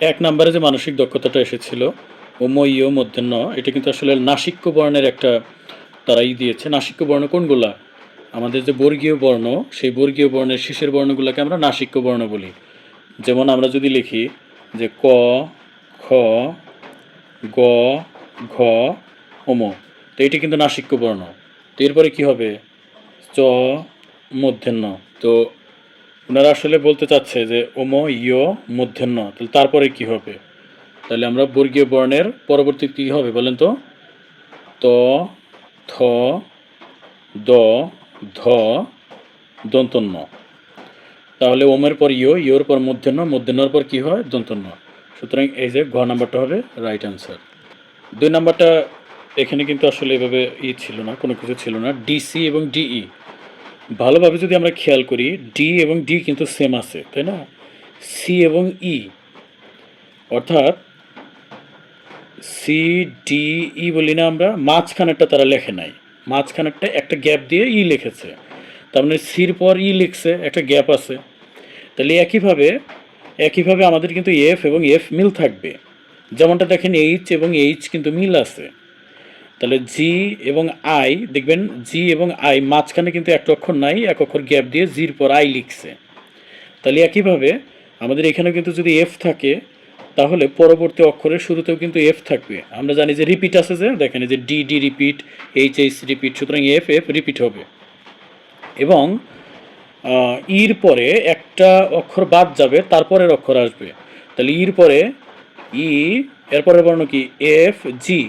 এক নম্বরে যে মানসিক দক্ষতাটা এসেছিল ওময় ও মধ্যাহ্ন, এটা কিন্তু আসলে নাসিক্য বর্ণের একটা তারাই দিয়েছে। নাসিক্য বর্ণ কোনগুলা? আমাদের যে বর্গীয় বর্ণ, সেই বর্গীয় বর্ণের শেষের বর্ণগুলোকে আমরা নাসিক্য বর্ণ বলি। যেমন আমরা যদি লিখি যে ক, খ, গ, ঘ ওম তো এটি কিন্তু নাসিক্য বর্ণ তো এরপরে কী হবে? চ, মধ্যাহ্ন। তো ওনারা আসলে বলতে চাচ্ছে যে, ওম, ইয় মধ্যাহ্ন তাহলে তারপরে কি হবে? তাহলে আমরা বর্গীয় বর্ণের পরবর্তী কি হবে বলেন তো? ত, থ, দ, ধ, দন্তন্য। তাহলে ওমের পর ইয়, ইয়োর পর মধ্যাহ্ন মধ্যাহ্নর পর কি হয়? দন্তন্য। সুতরাং এই যে ঘ নাম্বারটা হবে রাইট অ্যান্সার। দুই নাম্বারটা এখানে কিন্তু আসলে এভাবে ই ছিল না, কোনো কিছু ছিল না। ডিসি এবং ডিই। ভালোভাবে যদি আমরা খেয়াল করি ডি এবং ডি কিন্তু সেম আছে, তাই না? সি এবং ই অর্থাৎ সি ডি ই বলি না আমরা, মাঝখানেরটা তারা লেখে নাই। মাঝখানেরটা একটা গ্যাপ দিয়ে ই লিখেছে। তার মানে সির পর ই লিখছে, একটা গ্যাপ আছে। তাহলে একইভাবে একইভাবে আমাদের কিন্তু এফ এবং এফ মিল থাকবে। যেমনটা দেখেন এইচ এবং এইচ কিন্তু মিল আছে। তাহলে জি এবং আই দেখবেন জি এবং আই মাঝখানে কিন্তু একটা অক্ষর নাই, এক অক্ষর গ্যাপ দিয়ে জির পর আই লিখছে। তাহলে একইভাবে আমাদের এখানে কিন্তু যদি এফ থাকে, তাহলে পরবর্তী অক্ষরের শুরুতেও কিন্তু এফ থাকবে। আমরা জানি যে রিপিট আছে যে, দেখেন যে D D repeat H H repeat সুতরাং এফ এফ রিপিট হবে। এবং ইর পরে একটা অক্ষর বাদ যাবে, তারপরের অক্ষর আসবে। তাহলে ইর পরে ই এরপরের বর্ণ কি? এফ জি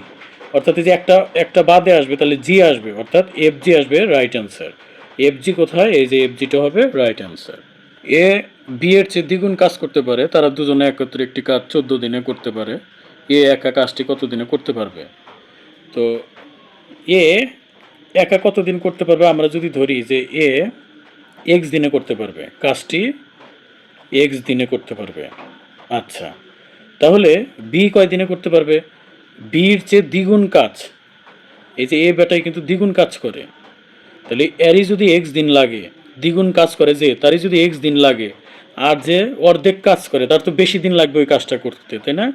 অর্থাৎ এই যে একটা একটা বাদে আসবে, তাহলে জি আসবে, অর্থাৎ এফ জি আসবে রাইট অ্যান্সার এফ জি কোথায়? এই যে এফ জিটা হবে রাইট অ্যান্সার এ বি এর চেয়ে দ্বিগুণ কাজ করতে পারে, তারা দুজনে একত্রে একটি কাজ চোদ্দ দিনে করতে পারে। এ একা কাজটি কত দিনে করতে পারবে? তো এ একা কতদিন করতে পারবে? আমরা যদি ধরি যে এ এক্স দিনে করতে পারবে, কাজটি এক্স দিনে করতে পারবে। আচ্ছা তাহলে বি কয় দিনে করতে পারবে? বির চেয়ে দ্বিগুণ কাজ। এই যে এ বেটাই কিন্তু দ্বিগুণ কাজ করে। তাহলে এরই যদি এক্স দিন লাগে, দ্বিগুণ কাজ করে যে, তারই যদি এক্স দিন লাগে, আর যে অর্ধেক কাজ করে, তার তো বেশি দিন লাগবে ওই কাজটা করতে, তাই না?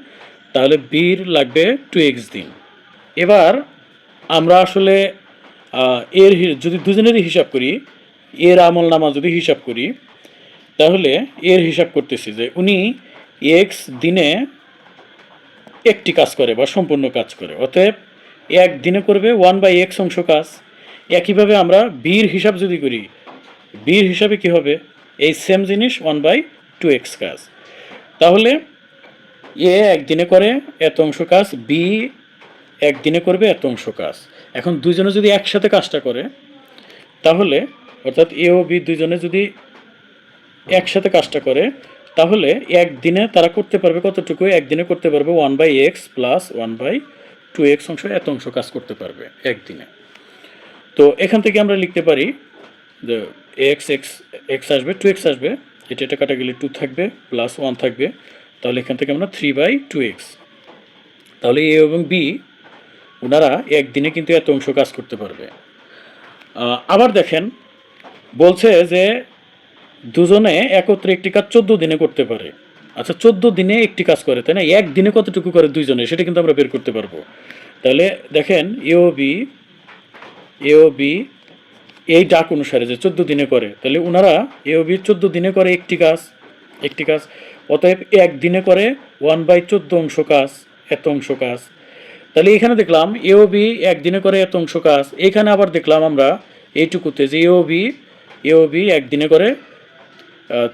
তাহলে বির লাগবে টু এক্স দিন। এবার আমরা আসলে এর যদি দুজনেরই হিসাব করি, এর আমল নামা যদি হিসাব করি, তাহলে এর হিসাব করতেছি যে উনি এক্স দিনে একটি কাজ করে বা সম্পূর্ণ কাজ করে। অতএব এক দিনে করবে ওয়ান বাই এক্স অংশ কাজ। একইভাবে আমরা বির হিসাব যদি করি বির হিসাবে কি হবে? এই সেম জিনিস ওয়ান বাই টু এক্স কাজ। তাহলে এ একদিনে করে, এত অংশ কাজ বি একদিনে করবে, এত অংশ কাজ। এখন দুজনে যদি একসাথে কাজটা করে, তাহলে অর্থাৎ এ ও বি দুজনে যদি একসাথে কাজটা করে তাহলে একদিনে তারা করতে পারবে কতটুকু? একদিনে করতে পারবে one by x plus one by two x অংশ, এত অংশ কাজ করতে পারবে একদিনে। তো এখান থেকে আমরা লিখতে পারি যে এক্স এক্স এক্স আসবে টু এক্স আসবে, এটা এটা কাটা গেলে টু থাকবে প্লাস ওয়ান থাকবে। তাহলে এখান থেকে আমরা থ্রি বাই টু এক্স তাহলে এ এবং বি ওনারা একদিনে কিন্তু এত অংশ কাজ করতে পারবে। আবার দেখেন, বলছে যে দুজনে একত্রে একটি কাজ চোদ্দ দিনে করতে পারে। আচ্ছা চোদ্দ দিনে একটি কাজ করে, তাই না? একদিনে কতটুকু করে দুইজনে, সেটা কিন্তু আমরা বের করতে পারব। তাহলে দেখেন এও বি এ ও বি এই ডাক অনুসারে যে চোদ্দ দিনে করে, তাহলে ওনারা এ ও বি চোদ্দ দিনে করে একটি কাজ একটি কাজ। অতএব একদিনে করে ওয়ান বাই চোদ্দ অংশ কাজ, এত অংশ কাজ। তাহলে এখানে দেখলাম এও বি একদিনে করে এত অংশ কাজ। এখানে আবার দেখলাম আমরা এইটুকুতে যে এও বি এ ও বি একদিনে করে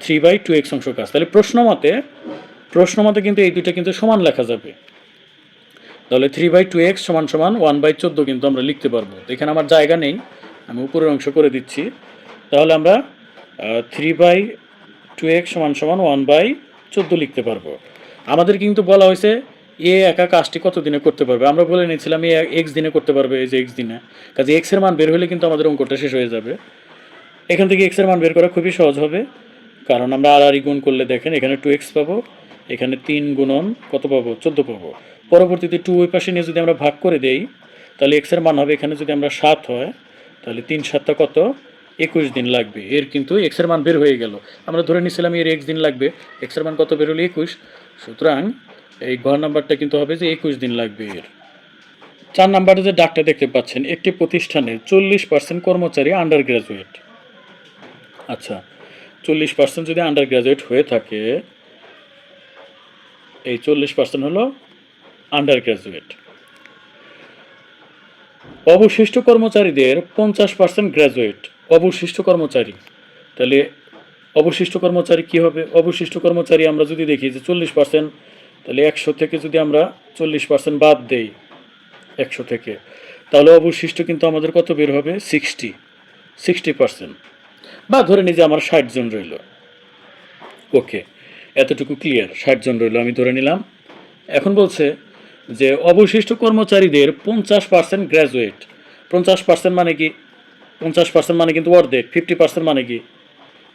থ্রি বাই টু এক্স অংশ কাজ। তাহলে প্রশ্ন মতে প্রশ্ন মতে কিন্তু এই দুইটা কিন্তু সমান লেখা যাবে। তাহলে থ্রি বাই টু এক্স সমান সমান ওয়ান বাই চোদ্দ কিন্তু আমরা লিখতে পারব। এখানে আমার জায়গা নেই, আমি উপরের অংশ করে দিচ্ছি। তাহলে আমরা থ্রি বাই টু এক্স সমান সমান ওয়ান বাই চোদ্দ লিখতে পারব। আমাদের কিন্তু বলা হয়েছে, এ একা কাজটি কত দিনে করতে পারবে? আমরা বলে নিয়েছিলাম, এ এক্স দিনে করতে পারবে, এই যে এক্স দিনে। কাজে এক্সের মান বের হলে কিন্তু আমাদের অঙ্কটা শেষ হয়ে যাবে। এখান থেকে এক্সের মান বের করা খুবই সহজ হবে। কারণ আমরা আর আর গুণ করলে দেখেন এখানে টু এক্স পাবো, এখানে তিন গুণন কত পাবো? চোদ্দ পাবো। পরবর্তীতে টু ওই পাশে নিয়ে যদি আমরা ভাগ করে দেই, তাহলে এক্সের মান হবে এখানে যদি আমরা সাত হয়, তাহলে তিন সাতটা কত? একুশ দিন লাগবে। এর কিন্তু এক্সের মান বের হয়ে গেল। আমরা ধরে নিয়েছিলাম এর এক্স দিন লাগবে। এক্সের মান কত বের হলো? একুশ। সুতরাং এই ঘর নাম্বারটা কিন্তু হবে যে একুশ দিন লাগবে এর। চার নাম্বারে যে ডাকটা দেখতে পাচ্ছেন, একটি প্রতিষ্ঠানে চল্লিশ পার্সেন্ট কর্মচারী আন্ডার গ্রাজুয়েট আচ্ছা চল্লিশ পার্সেন্ট যদি আন্ডার গ্রাজুয়েট হয়ে থাকে, এই চল্লিশ পার্সেন্ট হলো আন্ডার গ্রাজুয়েট অবশিষ্ট কর্মচারীদের পঞ্চাশ পার্সেন্ট গ্র্যাজুয়েট অবশিষ্ট কর্মচারী। তাহলে অবশিষ্ট কর্মচারী কি হবে? অবশিষ্ট কর্মচারী আমরা যদি দেখি যে চল্লিশ পার্সেন্ট তাহলে একশো থেকে যদি আমরা চল্লিশ পার্সেন্ট বাদ দেই একশো থেকে, তাহলে অবশিষ্ট কিন্তু আমাদের কত বের হবে? সিক্সটি সিক্সটি পার্সেন্ট বা ধরে নিই যে আমার ষাট জন রইল। ওকে, এতটুকু ক্লিয়ার ষাট জন রইল, আমি ধরে নিলাম। এখন বলছে যে অবশিষ্ট কর্মচারীদের পঞ্চাশ পার্সেন্ট গ্র্যাজুয়েট পঞ্চাশ পার্সেন্ট মানে কি? পঞ্চাশ পার্সেন্ট মানে কিন্তু অর্ধেক ফিফটি পার্সেন্ট মানে কি?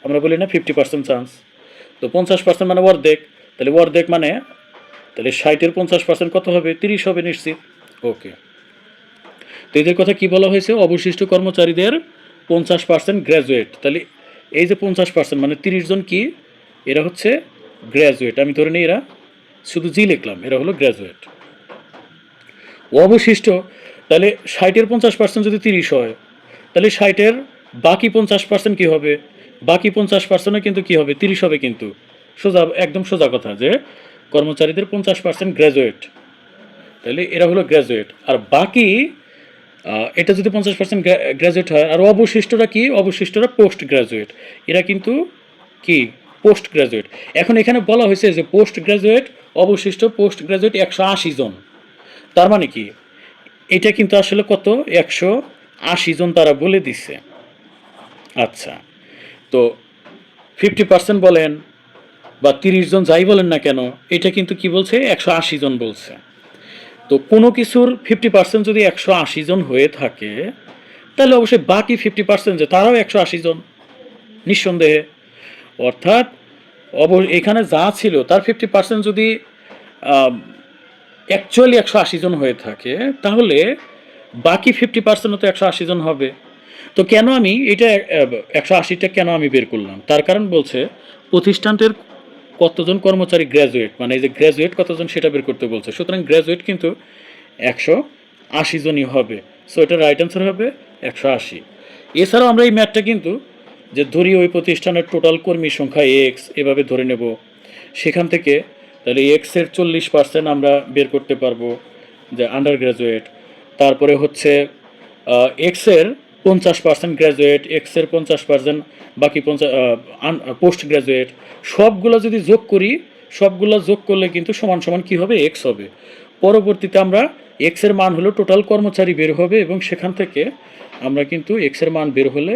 আমরা বলি না ফিফটি পার্সেন্ট চান্স তো পঞ্চাশ পার্সেন্ট মানে অর্ধেক, তাহলে অর্ধেক মানে তাহলে ষাটের পঞ্চাশ পার্সেন্ট কত হবে? তিরিশ হবে নিশ্চিত। ওকে। তো এদের কথা কি বলা হয়েছে? অবশিষ্ট কর্মচারীদের পঞ্চাশ পার্সেন্ট গ্র্যাজুয়েট তাহলে এই যে পঞ্চাশ পার্সেন্ট মানে তিরিশ জন কি? এরা হচ্ছে গ্র্যাজুয়েট আমি ধরে নিই এরা শুধু জি লিখলাম, এরা হলো গ্র্যাজুয়েট অবশিষ্ট, তাহলে ষাটের পঞ্চাশ পার্সেন্ট যদি তিরিশ হয়, তাহলে ষাটের বাকি পঞ্চাশ পার্সেন্ট কী হবে? বাকি পঞ্চাশ পার্সেন্টও কিন্তু কী হবে? তিরিশ হবে কিন্তু। সোজা, একদম সোজা কথা যে কর্মচারীদের পঞ্চাশ পার্সেন্ট গ্র্যাজুয়েট তাহলে এরা হলো গ্র্যাজুয়েট আর বাকি এটা যদি পঞ্চাশ পার্সেন্ট গ্র্যাজুয়েট হয়, আর অবশিষ্টরা কি? অবশিষ্টরা পোস্ট গ্র্যাজুয়েট এরা কিন্তু কি? পোস্ট গ্র্যাজুয়েট এখন এখানে বলা হয়েছে যে পোস্ট গ্র্যাজুয়েট অবশিষ্ট পোস্ট গ্র্যাজুয়েট একশো আশি জন। তার মানে কি? এটা কিন্তু আসলে কত? একশো আশি জন তারা বলে দিচ্ছে আচ্ছা তো ফিফটি পার্সেন্ট বলেন বা তিরিশ জন যাই বলেন না কেন, এটা কিন্তু কি বলছে? একশো আশি জন বলছে। তো কোনো কিছুর ফিফটি পার্সেন্ট যদি একশো আশি জন হয়ে থাকে, তাহলে অবশ্যই বাকি ফিফটি পার্সেন্ট যে তারাও একশো আশি জন, নিঃসন্দেহে। অর্থাৎ অব এখানে যা ছিল তার ফিফটি পার্সেন্ট যদি অ্যাকচুয়ালি একশো আশি জন হয়ে থাকে, তাহলে বাকি ফিফটি পার্সেন্টও তো একশো আশি জন হবে। তো কেন আমি এটা একশো আশিটা কেন আমি বের করলাম? তার কারণ বলছে, প্রতিষ্ঠানটির কতজন কর্মচারী গ্র্যাজুয়েট মানে এই যে গ্র্যাজুয়েট কতজন সেটা বের করতে বলছে। সুতরাং গ্র্যাজুয়েট কিন্তু একশো আশি জনই হবে। সো এটা রাইট অ্যান্সার হবে একশো আশি। এছাড়াও আমরা এই ম্যাথটা কিন্তু যে ধরি ওই প্রতিষ্ঠানের টোটাল কর্মী সংখ্যা এক্স এভাবে ধরে নেব। সেখান থেকে তাহলে এক্সের চল্লিশ পার্সেন্ট আমরা বের করতে পারব যে আন্ডার গ্র্যাজুয়েট তারপরে হচ্ছে এক্সের পঞ্চাশ পার্সেন্ট গ্র্যাজুয়েট এক্সের পঞ্চাশ পার্সেন্ট বাকি পঞ্চাশ পোস্ট গ্র্যাজুয়েট সবগুলো যদি যোগ করি, সবগুলো যোগ করলে কিন্তু সমান সমান কী হবে? এক্স হবে। পরবর্তীতে আমরা এক্সের মান হলো টোটাল কর্মচারী বের হবে এবং সেখান থেকে আমরা কিন্তু এক্সের মান বের হলে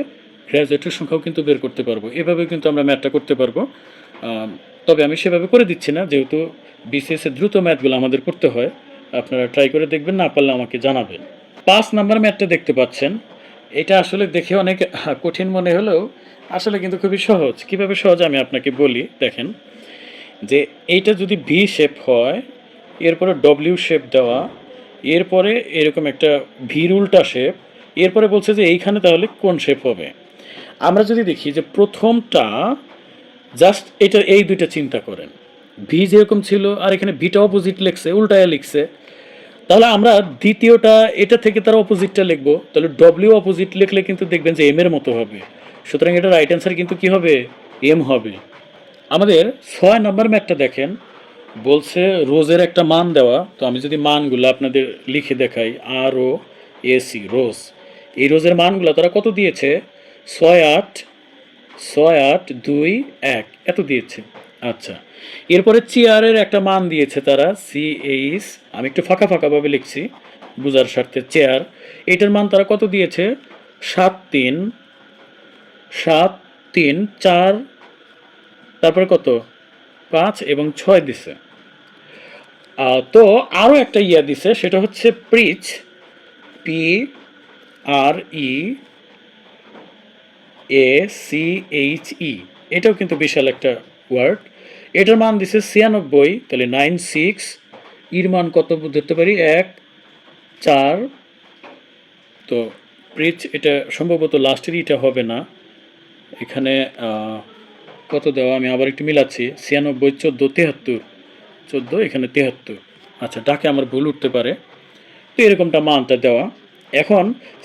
গ্র্যাজুয়েটের সংখ্যাও কিন্তু বের করতে পারব। এভাবে কিন্তু আমরা ম্যাথটা করতে পারব। তবে আমি সেভাবে করে দিচ্ছি না, যেহেতু বিসিএসের দ্রুত ম্যাথগুলো আমাদের করতে হয়। আপনারা ট্রাই করে দেখবেন, না পারলে আমাকে জানাবেন। পাঁচ নাম্বার ম্যাথটা দেখতে পাচ্ছেন। এটা আসলে দেখে অনেক কঠিন মনে হলেও আসলে কিন্তু খুবই সহজ। কীভাবে সহজ আমি আপনাকে বলি, দেখেন, যে এইটা যদি ভি শেপ হয়, এরপরে ডব্লিউ শেপ দেওয়া, এরপরে এরকম একটা ভির উল্টা শেপ এরপরে বলছে যে এইখানে তাহলে কোন শেপ হবে? আমরা যদি দেখি যে প্রথমটা জাস্ট এটা এই দুইটা চিন্তা করেন। ভি যেরকম ছিল, আর এখানে ভিটা অপোজিট লিখছে, উল্টায় লিখছে। তাহলে আমরা দ্বিতীয়টা, এটা থেকে তার অপোজিটটা লিখব। তাহলে ডব্লিউ অপোজিট লিখলে কিন্তু দেখবেন যে এম এর মতো হবে। সুতরাং এটা রাইট অ্যান্সার কিন্তু কি হবে? এম হবে। আমাদের ছয় নম্বর ম্যাথটা দেখেন। বলছে রোজের একটা মান দেওয়া। তো আমি যদি মানগুলো আপনাদের লিখে দেখাই। আর ও এসি রোজ। এই রোজের মানগুলো তারা কত দিয়েছে? ছয় আট ছয় আট দুই এক। এত দিয়েছে। আচ্ছা। এরপরে চেয়ারের একটা মান দিয়েছে তারা সি এইচ আমি একটু ফাঁকা ফাঁকাভাবে লিখছি, বুঝার স্বার্থে চেয়ার এটার মান তারা কত দিয়েছে? সাত তিন সাত তিন চার, তারপরে কত? পাঁচ এবং ছয় দিছে। তো আরও একটা ইয়া দিছে, সেটা হচ্ছে preach P R E, A C H E. এটাও কিন্তু বিশাল একটা ওয়ার্ড। এটার মান দিছে ছিয়ানব্বই, তাহলে নাইন সিক্স। ইর মান কত ধরতে পারি? এক, চার। তো প্রিচ এটা সম্ভবত লাস্টের ইটা হবে না। এখানে কত দেওয়া? আমি আবার একটু মিলাচ্ছি। ছিয়ানব্বই, চোদ্দ, তেহাত্তর। চোদ্দ, এখানে তেহাত্তর। আচ্ছা ডাকে আমার ভুল উঠতে পারে। তো এরকমটা মানটা দেওয়া। এখন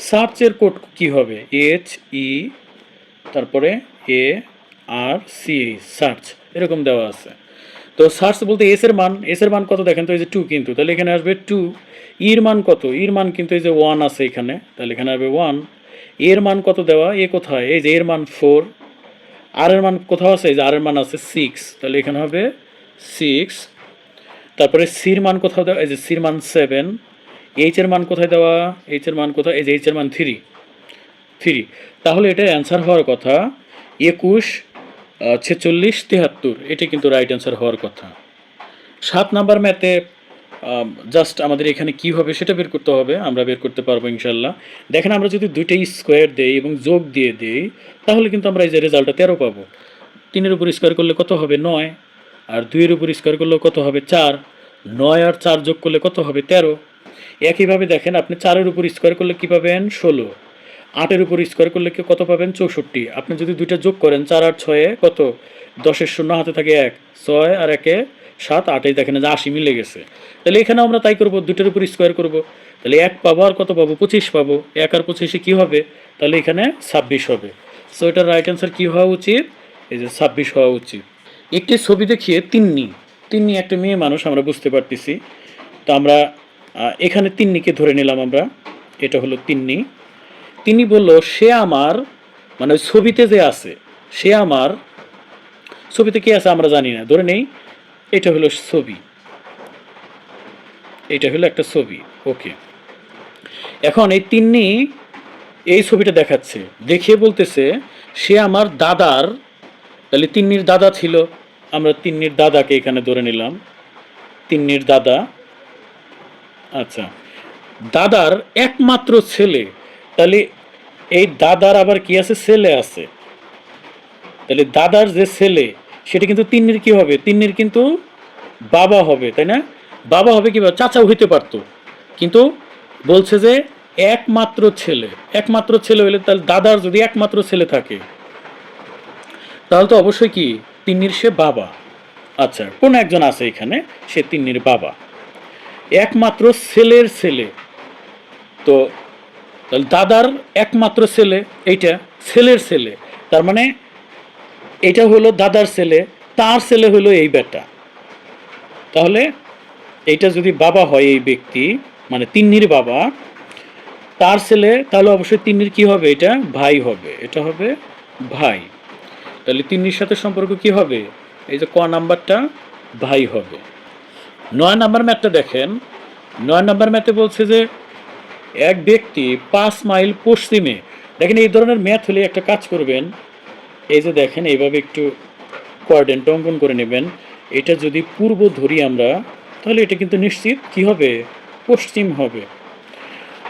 সার্চের কোড কি হবে? এইচ ই তারপরে এ আর সি সার্চ এরকম দেওয়া আছে তো সার্চ বলতে এস এর মান এস এর মান কত দেখেন তো এই যে টু কিন্তু তাহলে এখানে আসবে টু ইর মান কত ইর মান কিন্তু এই যে ওয়ান আছে এখানে তাহলে এখানে আসবে ওয়ানের মান কত দেওয়া এ কোথায় এই যে এর মান ফোর আর এর মান কোথাও আছে এই যে আর এর মান আছে সিক্স তাহলে এখানে হবে সিক্স তারপরে সির মান কোথাও দেওয়া এই যে সির মান সেভেন এইচ এর মান কোথায় দেওয়া এইচ এর মান কোথায় এই যে এইচ এর মান থ্রি থ্রি তাহলে এটা অ্যান্সার হওয়ার কথা একুশ ছেচল্লিশ, তেহাত্তর এটা কিন্তু রাইট অ্যান্সার হওয়ার কথা। সাত নাম্বার ম্যাথে জাস্ট আমাদের এখানে কি হবে সেটা বের করতে হবে, আমরা বের করতে পারব ইনশাল্লাহ দেখেন আমরা যদি দুইটাই স্কোয়ার দেই এবং যোগ দিয়ে দেই, তাহলে কিন্তু আমরা এই যে রেজাল্টটা তেরো পাবো। তিনের উপর স্কোয়ার করলে কত হবে? নয়। আর দুইয়ের উপর স্কোয়ার করলে কত হবে? চার। নয় আর চার যোগ করলে কত হবে? তেরো। একইভাবে দেখেন, আপনি চারের উপর স্কোয়ার করলে কী পাবেন? ষোলো। আটের উপর স্কোয়ার করলে কি কত পাবেন? চৌষট্টি। আপনি যদি দুইটা যোগ করেন, চার আট ছয়ে কত? দশের শূন্য, হাতে থাকে এক। ছয় আর একে সাত, আটেই দেখেন যে আশি মিলে গেছে। তাহলে এখানে আমরা তাই করব দুটোর উপর স্কোয়ার করব। তাহলে এক পাবো আর কত পাবো? পঁচিশ পাবো। এক আর পঁচিশে কী হবে? তাহলে এখানে ছাব্বিশ হবে। সো এটার রাইট অ্যান্সার কী হওয়া উচিত? এই যে ছাব্বিশ হওয়া উচিত। একটি ছবি দেখিয়ে তিন্নি। তিন্নি একটা মেয়ে মানুষ, আমরা বুঝতে পারতেছি। তো আমরা এখানে তিন্নিকে ধরে নিলাম আমরা। এটা হলো তিন্নি। তিনি বলল, সে আমার মানে ওই ছবিতে যে আছে, সে আমার ছবিতে কি আছে আমরা জানি না, ধরে নেই, এটা হলো ছবি। এটা হলো একটা ছবি, ওকে। এখন এই তিন্নি এই ছবিটা দেখাচ্ছে, দেখিয়ে বলতেছে, সে আমার দাদার তাহলে তিন্নির দাদা ছিল, আমরা তিন্নির দাদাকে এখানে ধরে নিলাম, তিন্নির দাদা আচ্ছা দাদার একমাত্র ছেলে তাহলে এই দাদার আবার কি আছে? ছেলে আছে। তাহলে দাদার যে ছেলে, সেটা কিন্তু তিন্নির কি হবে? তিন্নির কিন্তু বাবা হবে, তাই না? বাবা হবে কি চাচাও হইতে পারতো। কিন্তু বলছে যে একমাত্র ছেলে একমাত্র ছেলে হলে তাহলে দাদার যদি একমাত্র ছেলে থাকে, তাহলে তো অবশ্যই কি তিন্নির সে বাবা। আচ্ছা কোন একজন আছে এখানে? সে তিন্নির বাবা। একমাত্র ছেলের ছেলে। তো তাহলে দাদার একমাত্র ছেলে, এইটা ছেলের ছেলে। তার মানে এটা হলো দাদার ছেলে, তার ছেলে হলো এই বেটা। তাহলে এইটা যদি বাবা হয় এই ব্যক্তি মানে তিন্নির বাবা, তার ছেলে, তাহলে অবশ্যই তিন্নির কি হবে? এটা ভাই হবে। এটা হবে ভাই। তাহলে তিন্নির সাথে সম্পর্ক কি হবে? এই যে ক নাম্বারটা ভাই হবে। নয় নাম্বার ম্যাথটা দেখেন। নয় নাম্বার ম্যাথে বলছে যে এক ব্যক্তি পাঁচ মাইল পশ্চিমে। দেখেন এই ধরনের ম্যাথ হলে একটা কাজ করবেন। এই যে দেখেন, এইভাবে একটু কোয়ার্ডেন্ট অঙ্কন করে নেবেন। এটা যদি পূর্ব ধরি আমরা, তাহলে এটা কিন্তু নিশ্চিত কি হবে? পশ্চিম হবে।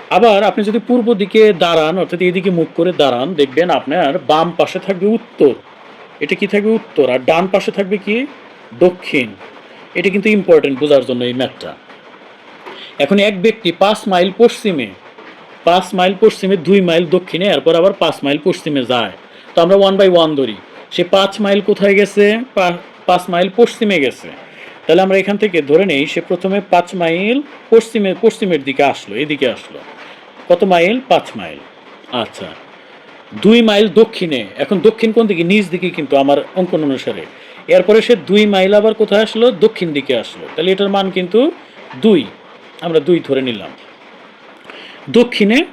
আবার আপনি যদি পূর্ব দিকে দাঁড়ান, অর্থাৎ এইদিকে মুখ করে দাঁড়ান, দেখবেন আপনার বাম পাশে থাকবে উত্তর। এটা কি থাকবে উত্তর? আর ডান পাশে থাকবে কি? দক্ষিণ। এটা কিন্তু ইম্পর্টেন্ট বোঝার জন্য এই ম্যাথটা এখন এক ব্যক্তি পাঁচ মাইল পশ্চিমে, পাঁচ মাইল পশ্চিমে দুই মাইল দক্ষিণে, এরপর আবার পাঁচ মাইল পশ্চিমে যায়। তো আমরা ওয়ান বাই ওয়ান ধরি। সে পাঁচ মাইল কোথায় গেছে? পাঁচ মাইল পশ্চিমে গেছে। তাহলে আমরা এখান থেকে ধরে নেই, সে প্রথমে পাঁচ মাইল পশ্চিমে, পশ্চিমের দিকে আসলো, এদিকে আসলো। কত মাইল? পাঁচ মাইল। আচ্ছা। দুই মাইল দক্ষিণে, এখন দক্ষিণ কোন দিকে? নিচ দিকে কিন্তু, আমার অঙ্কন অনুসারে। এরপরে সে দুই মাইল আবার কোথায় আসলো? দক্ষিণ দিকে আসলো। তাহলে এটার মান কিন্তু দুই। আমরা দুই ধরে নিলাম। দক্ষিণে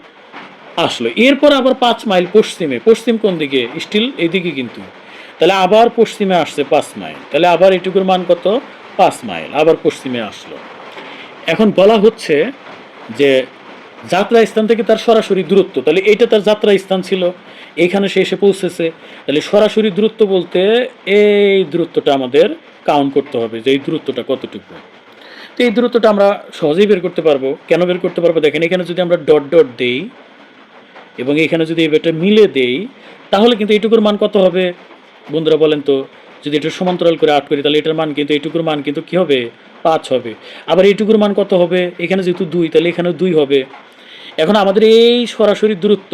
আসলো। এরপর আবার পাঁচ মাইল পশ্চিমে। পশ্চিম কোন দিকে? স্টিল এদিকে কিন্তু। তাহলে আবার পশ্চিমে আসছে পাঁচ মাইল। তাহলে আবার এটুকুর মান কত? পাঁচ মাইল। আবার পশ্চিমে আসলো। এখন বলা হচ্ছে যে যাত্রা স্থান থেকে তার সরাসরি দূরত্ব। তাহলে এইটা তার যাত্রা স্থান ছিল। এইখানে সে এসে পৌঁছেছে। তাহলে সরাসরি দূরত্ব বলতে এই দূরত্বটা আমাদের কাউন্ট করতে হবে যে এই দূরত্বটা কতটুকু। তো এই দূরত্বটা আমরা সহজেই বের করতে পারব। কেন বের করতে পারব? দেখেন, এখানে যদি আমরা ডট ডট দেই এবং এখানে যদি এটা মিলে দেই, তাহলে কিন্তু এইটুকুর মান কত হবে? বন্ধুরা বলেন তো, যদি এটা সমান্তরাল করে আট করি, তাহলে এটার মান কিন্তু, এইটুকুর মান কিন্তু কী হবে? পাঁচ হবে। আবার এইটুকুর মান কত হবে? এখানে যেহেতু দুই, তাহলে এখানে দুই হবে। এখন আমাদের এই সরাসরি দূরত্ব,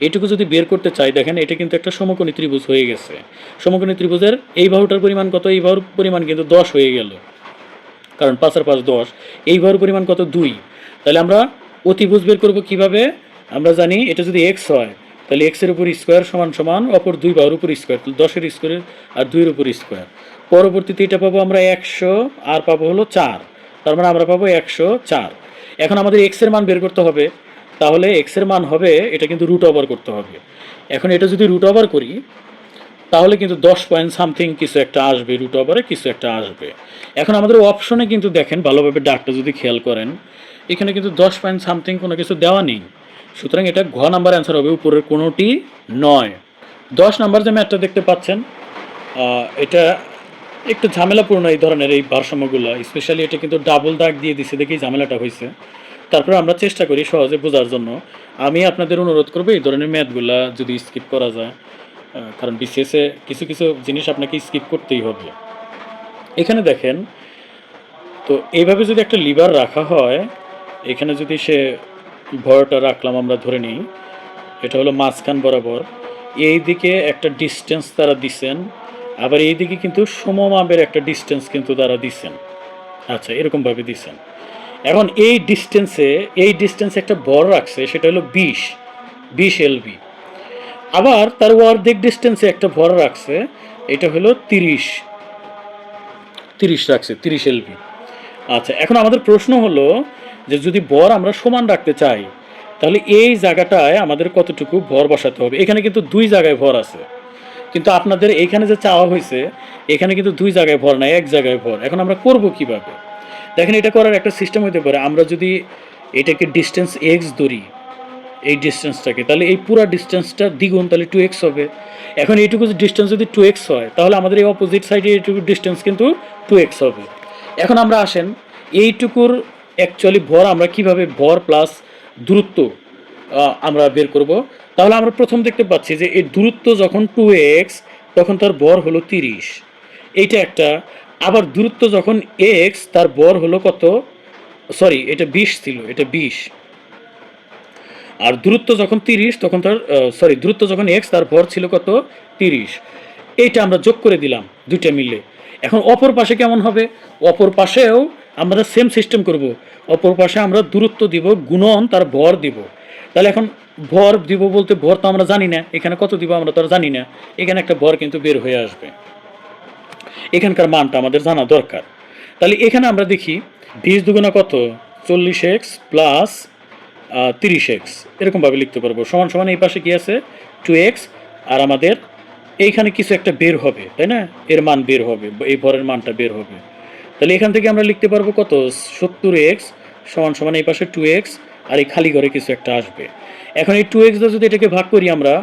এইটুকু যদি বের করতে চাই, দেখেন, এটা কিন্তু একটা সমকোণী ত্রিভুজ হয়ে গেছে। সমকোণী ত্রিভুজের এই বাহুটার পরিমাণ কত? এই বাহুর পরিমাণ কিন্তু দশ হয়ে গেল। কারণ পাঁচ আর পাঁচ দশ। এই ঘর পরিমাণ কত? দুই। তাহলে আমরা অতিভুজ বের করব কীভাবে? আমরা জানি এটা যদি এক্স হয়, তাহলে এক্সের উপর স্কোয়ার সমান সমান, অপর দুই বাহুর উপর স্কোয়ার তাহলে দশের স্কোয়ার আর দুইয়ের উপর স্কোয়ার পরবর্তীতে এটা পাবো আমরা একশো, আর পাবো হলো চার। তার মানে আমরা পাবো একশো চার। এখন আমাদের এক্সের মান বের করতে হবে। তাহলে এক্সের মান হবে, এটা কিন্তু রুট ওভার করতে হবে। এখন এটা যদি রুট ওভার করি তাহলে কিন্তু দশ পয়েন্ট সামথিং কিছু একটা আসবে রুট ওভারে কিছু একটা আসবে। এখন আমাদের অপশনে কিন্তু দেখেন, ভালোভাবে ডাকটা যদি খেয়াল করেন, এখানে কিন্তু দশ পয়েন্ট সামথিং কোনো কিছু দেওয়া নেই। সুতরাং এটা ঘ নাম্বার অ্যান্সার হবে, উপরের কোনোটি নয়। দশ নাম্বার যে ম্যাথটা দেখতে পাচ্ছেন এটা একটু ঝামেলাপূর্ণ এই ধরনের এই ভারসাম্যগুলো স্পেশালি এটা কিন্তু ডাবল দাগ দিয়ে দিছে দেখেই ঝামেলাটা হয়েছে। তারপরে আমরা চেষ্টা করি সহজে বোঝার জন্য। আমি আপনাদের অনুরোধ করব এই ধরনের ম্যাথগুলা যদি স্কিপ করা যায়। কারণ বিসিএসে কিছু কিছু জিনিস আপনাকে স্কিপ করতেই হবে। এখানে দেখেন, তো এইভাবে যদি একটা লিভার রাখা হয়, এখানে যদি সে ভরটা রাখলাম আমরা ধরে নিই, এটা হলো মাঝখান বরাবর, এই দিকে একটা ডিস্টেন্স তারা দিছেন, আবার এই দিকে কিন্তু সমমাপের একটা ডিস্টেন্স কিন্তু তারা দিছেন। আচ্ছা এরকমভাবে দিছেন। এখন এই ডিস্টেন্সে এই ডিস্টেন্সে একটা বর রাখছে, সেটা হলো বিশ বিশ এলবি আবার তার অর্ধেক ডিস্টেন্সে একটা ভর রাখছে, এটা হলো তিরিশ। তিরিশ রাখছে, তিরিশ এলবি আচ্ছা এখন আমাদের প্রশ্ন হলো যে যদি ভর আমরা সমান রাখতে চাই, তাহলে এই জায়গাটায় আমাদের কতটুকু ভর বসাতে হবে? এখানে কিন্তু দুই জায়গায় ভর আছে। কিন্তু আপনাদের এইখানে যে চাওয়া হয়েছে, এখানে কিন্তু দুই জায়গায় ভর নাই, এক জায়গায় ভর। এখন আমরা করব কীভাবে? দেখেন এটা করার একটা সিস্টেম হতে পারে। আমরা যদি এটাকে ডিস্টেন্স এক্স ধরি এই ডিস্টেন্সটাকে তাহলে এই পুরো ডিস্টেন্সটা দ্বিগুণ, তাহলে টু এক্স হবে। এখন এইটুকু ডিস্টেন্স যদি টু এক্স হয়, তাহলে আমাদের এই অপোজিট সাইডে এইটুকু ডিস্টেন্স কিন্তু টু এক্স হবে। এখন আমরা আসেন, এইটুকুর অ্যাকচুয়ালি ভর আমরা কীভাবে ভর প্লাস দূরত্ব আমরা বের করব। তাহলে আমরা প্রথম দেখতে পাচ্ছি যে এই দূরত্ব যখন টু এক্স তখন তার ভর হলো তিরিশ। এইটা একটা। আবার দূরত্ব যখন এক্স তার ভর হলো কত? সরি এটা বিশ ছিল, এটা বিশ। আর দূরত্ব যখন তিরিশ, তখন তার সরি দূরত্ব যখন এক্স তার ভর ছিল কত? তিরিশ। এইটা আমরা যোগ করে দিলাম দুইটা মিলে। এখন অপর পাশে কেমন হবে? অপর পাশেও আমরা সেম সিস্টেম করব। অপর পাশে আমরা দূরত্ব দিব, গুণন তার ভর দিব। তাহলে এখন ভর দিব বলতে ভর তো আমরা জানি না। এখানে কত দিব আমরা তো আর জানি না। এখানে একটা ভর কিন্তু বের হয়ে আসবে। এখানকার মানটা আমাদের জানা দরকার। তাহলে এখানে আমরা দেখি বিশ দুগুণা কত? চল্লিশ এক্স প্লাস তিরিশ এক্স এরকমভাবে লিখতে পারব। সমান সমান এই পাশে কি আছে? টু এক্স আর আমাদের এইখানে কিছু একটা বের হবে, তাই না? এর মান বের হবে, এই ভরের মানটা বের হবে। তাহলে এখান থেকে আমরা লিখতে পারব কত? সত্তর এক্স সমান সমান এই পাশে টু এক্স আর এই খালি ঘরে কিছু একটা আসবে। এখন এই টু এক্স যদি এটাকে ভাগ করি আমরা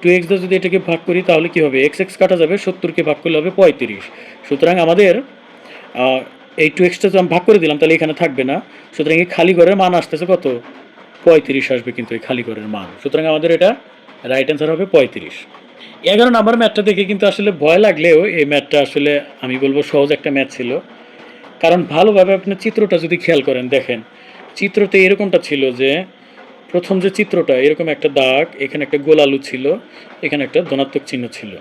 টু এক্স যদি এটাকে ভাগ করি, তাহলে কি হবে? এক্স এক্স কাটা যাবে, সত্তরকে ভাগ করলে হবে পঁয়ত্রিশ। সুতরাং আমাদের এই টু এক্সটা তো আমি ভাগ করে দিলাম, তাহলে এখানে থাকবে না। সুতরাং এই খালি ঘরের মান আসতেছে কত? পঁয়ত্রিশ আসবে কিন্তু এই খালি ঘরের মান। সুতরাং আমাদের এটা রাইট অ্যান্সার হবে পঁয়ত্রিশ। এগারো নাম্বার ম্যাথটা দেখে কিন্তু আসলে ভয় লাগলেও এই ম্যাথটা আসলে আমি বলব সহজ একটা ম্যাথ ছিল। কারণ ভালোভাবে আপনি চিত্রটা যদি খেয়াল করেন, দেখেন, চিত্রতে এরকমটা ছিল যে প্রথম যে চিত্রটা, এরকম একটা দাগ, এখানে একটা গোল আলু ছিল, এখানে একটা ধনাত্মক চিহ্ন ছিল।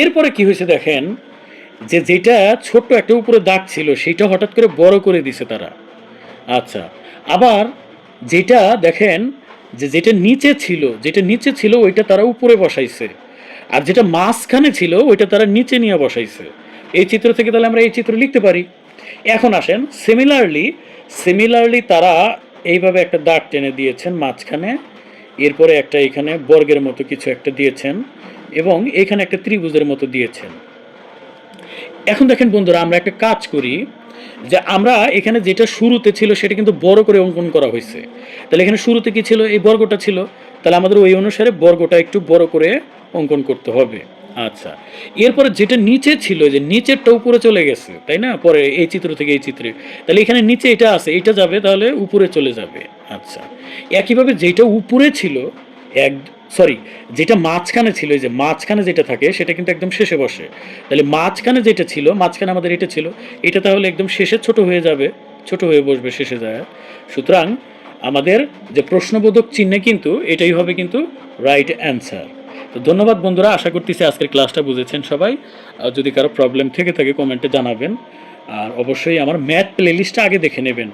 এরপরে কি হয়েছে দেখেন, যে যেটা ছোট্ট একটা উপরে দাগ ছিল, সেটা হঠাৎ করে বড় করে দিছে তারা। আচ্ছা আবার যেটা দেখেন যে যেটা নিচে ছিল, যেটা নিচে ছিল ওইটা তারা উপরে বসাইছে। আর যেটা মাঝখানে ছিল ওইটা তারা নিচে নিয়ে বসাইছে। এই চিত্র থেকে তাহলে আমরা এই চিত্র লিখতে পারি। এখন আসেন সিমিলারলি সিমিলারলি তারা এইভাবে একটা দাগ টেনে দিয়েছেন মাঝখানে, এরপরে একটা এখানে বর্গের মতো কিছু একটা দিয়েছেন এবং এখানে একটা ত্রিভুজের মতো দিয়েছেন। এখন দেখেন বন্ধুরা, আমরা একটা কাজ করি। যে আমরা এখানে যেটা শুরুতে ছিল সেটা কিন্তু বড় করে অঙ্কন করা হয়েছে। তাহলে এখানে শুরুতে কি ছিল? এই বর্গটা ছিল। তাহলে আমাদের ওই অনুসারে বর্গটা একটু বড় করে অঙ্কন করতে হবে। আচ্ছা। এরপরে যেটা নিচে ছিল, যে নিচেরটা উপরে চলে গেছে, তাই না? পরে এই চিত্র থেকে এই চিত্রে। তাহলে এখানে নিচে এটা আছে, এটা যাবে, তাহলে উপরে চলে যাবে। আচ্ছা। একইভাবে যেটা উপরে ছিল, এক সরি যেটা মাঝখানে ছিল যে মাঝখানে যেটা থাকে, সেটা কিন্তু একদম শেষে বসে। তাহলে মাঝখানে যেটা ছিল, মাঝখানে আমাদের এটা ছিল, এটা তাহলে একদম শেষে ছোট হয়ে যাবে, ছোট হয়ে বসবে শেষে যায়। সুতরাং আমাদের যে প্রশ্নবোধক চিহ্নে কিন্তু এটাই হবে কিন্তু রাইট অ্যান্সার তো ধন্যবাদ বন্ধুরা, আশা করতেছি আজকের ক্লাসটা বুঝেছেন সবাই। আর যদি কারও প্রবলেম থেকে থাকে কমেন্টে জানাবেন। আর অবশ্যই আমার ম্যাথ প্লেলিস্টটা আগে দেখে নেবেন।